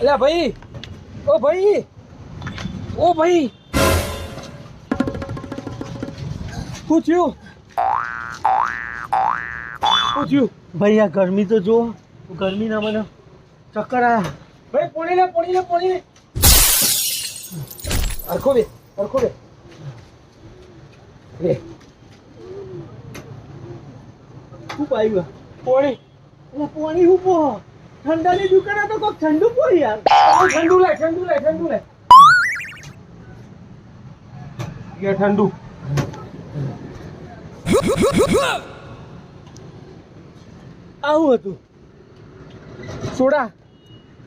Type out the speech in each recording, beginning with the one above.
અલ્યા ભાઈ ઓ ભાઈ ઓ ભાઈ. શું થયું? શું થયું? ભાઈ આ ગરમી તો જો ગરમી ના મને ચક્કર આ ભાઈ પોણી લે પોણી લે પોણી લે. અરખો બે અરખો બે. લે પાયું પોણી. પોણી પાણી હું પો? ઠંડા ઠંડાની દુકાને તો કોક ઠંડુ પૂરી યાર ઠંડુ લે ઠંડુ લે ઠંડુ લે યે ઠંડુ. આવું હતું. સોડા.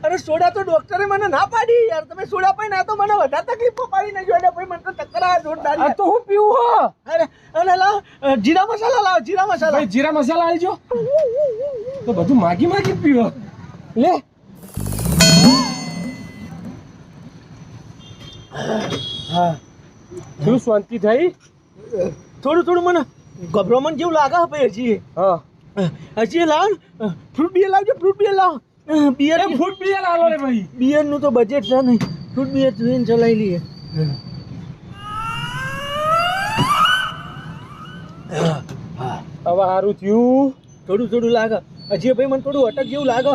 અરે સોડા તો ડોક્ટરે મને ના પાડી યાર. તમે સોડા પણ ના તો મને વધારે તકલીફો પાડી નાખ્યો અને ભાઈ મને તો ટકરા જોરદાર તો હું પીવું હો. અરે અને લાવ જીરા મસાલા લાવ જીરા મસાલા. જીરા મસાલા આલજો. તો બધું માગી માગી પીવો. લે. હા. શું શાંતિ થઈ? થોડું થોડું મને ગભરામણ જેવું લાગે ભાઈ હજી. હા. હજી લાવ. ફ્રૂટ બિયર લાવજો ફ્રૂટ બિયર લાવ. બિયર ફ્રૂટ બિયર લાવો રે ભાઈ. બિયરનું તો બજેટ છે નહીં. ફ્રૂટ બિયર જોઈને ચલાવી લઈએ. હવે સારું થયું. થોડું થોડું લાગે. હજી ભાઈ મને થોડું અટક જેવું લાગે.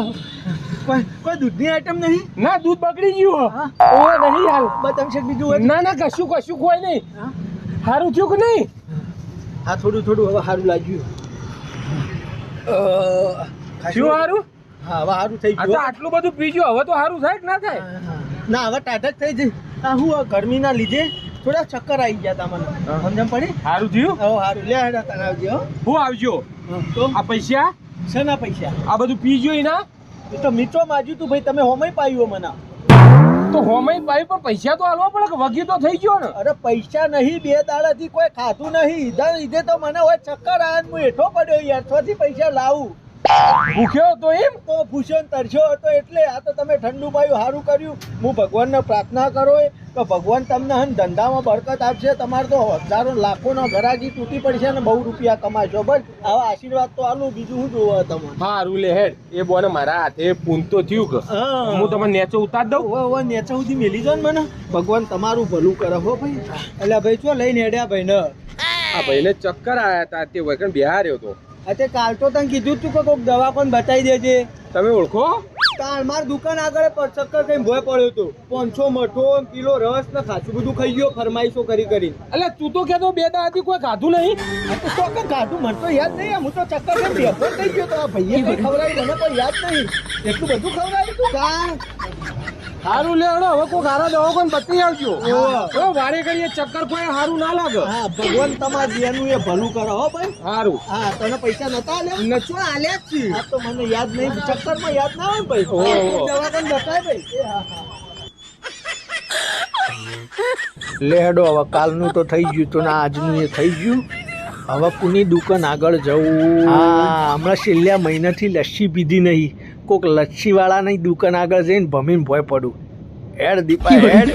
કોઈ કોઈ દૂધની આઈટમ નહીં? ના દૂધ બગડી ગયું હા. ઓય નહીં હાલ. બતાવી છે બીજું હોય? ના ના કશું કશું કોઈ નહીં. સારું થયું કે નહીં? હા થોડું થોડું હવે સારું લાગ્યું. શું સારું હા હવે સારું થઈ આ તો ગયું. આટલું બધું પીજો હવે તો સારું થાય કે ના થાય. ના હવે ટાટક થઈ જઈ. આ હું ગરમીના લીધે થોડા ચક્કર આવી ગયા તા મને. સમજણ પડી? સારું થયું? હવે સારું લે હેડા તને આવજો હું. આવજો. તો? આ પૈસા? શેના પૈસા? આ બધું પીજો એના? એ તો મિત્રો માજ્યું તું ભાઈ તમે હોમય પાયું મને તો હોમય પાયું પણ પૈસા તો આલવા પડે કે વગી તો થઈ ગયો ને? અરે પૈસા નહીં બે દાડાથી કોઈ ખાતું નહીં. ઈધા લીધે તો મને હોય ચક્કર આન હું હેઠો પડ્યો યાર છોથી પૈસા લાવું. ભૂખ્યો તો એમ? તો ભૂષણ તરસ્યો હતો એટલે આ તો તમે ઠંડુ પાયું સારું કર્યું. હું ભગવાનને પ્રાર્થના કરો તો ભગવાન તમને હન ધંધામાં બરકત આપશે. તમારે તો હજારો લાખોનો ઘરાકી તૂટી પડશે અને બહુ રૂપિયા કમાશો. બસ આવા આશીર્વાદ તો આલું બીજું શું જોવા તમને સારું લે હેડ. એ બોને મારા હાથે પૂન તો થયું કે. હું. તમને નેચો ઉતાર દઉં? હો નેચા સુધી મેલી જાવ મને. ભગવાન તમારું ભલું કરે હો ભાઈ. એટલે ભાઈ છો લઈને હેડ્યા ભાઈ ને આ ભાઈને ચક્કર આવ્યા હતા તે વગર બિહાર્યો તો. અતે કાલ તો તને કીધું તું કે કોઈક દવા પણ બતાવી દેજે. તમે ઓળખો? કાલ માર દુકાન આગળ ચક્કર કઈ ભોય પડ્યો હતો. પાંચસો મઠો કિલો રસ ને ખાસું બધું ખાઈ ગયો ફરમાઈશો કરી કરી એટલે તું તો કહેતો બે દાદી કોઈ ખાધું નહીં? તો કે ખાધું? મને તો યાદ નહીં. હું તો ચક્કર કેમ બેઠો થઈ ગયો તો આ ભાઈએ ખવડાવી મને પણ યાદ નહીં. એટલું બધું ખવડાવ્યું તું? કા સારું લે હળો હવે કોઈ હારા દવા કોઈ બતાવી આવજો ઓવે. વારે કરીએ ચક્કર કોઈ સારું ના લાગે. હા ભગવાન તમારા જેનું એ ભલું કરો હો ભાઈ. સારું હા તને પૈસા નતા આલે નચો આલે જ છે આ તો મને યાદ નહીં ચક્કરમાં યાદ ના આવે ભાઈ? દવા પણ બતાય ભાઈ. લે હડો હવે કાલનું તો થઈ ગયું તો ના આજનું એ થઈ ગયું. હવે કુની દુકાન આગળ જવું. હા હમણાં છેલ્લા મહિનાથી લસ્સી પીધી નહીં. કોક લચ્છીવાળાની દુકાન આગળ જઈને ભમીને ભોય પડું. હેડ દીપા હેડ.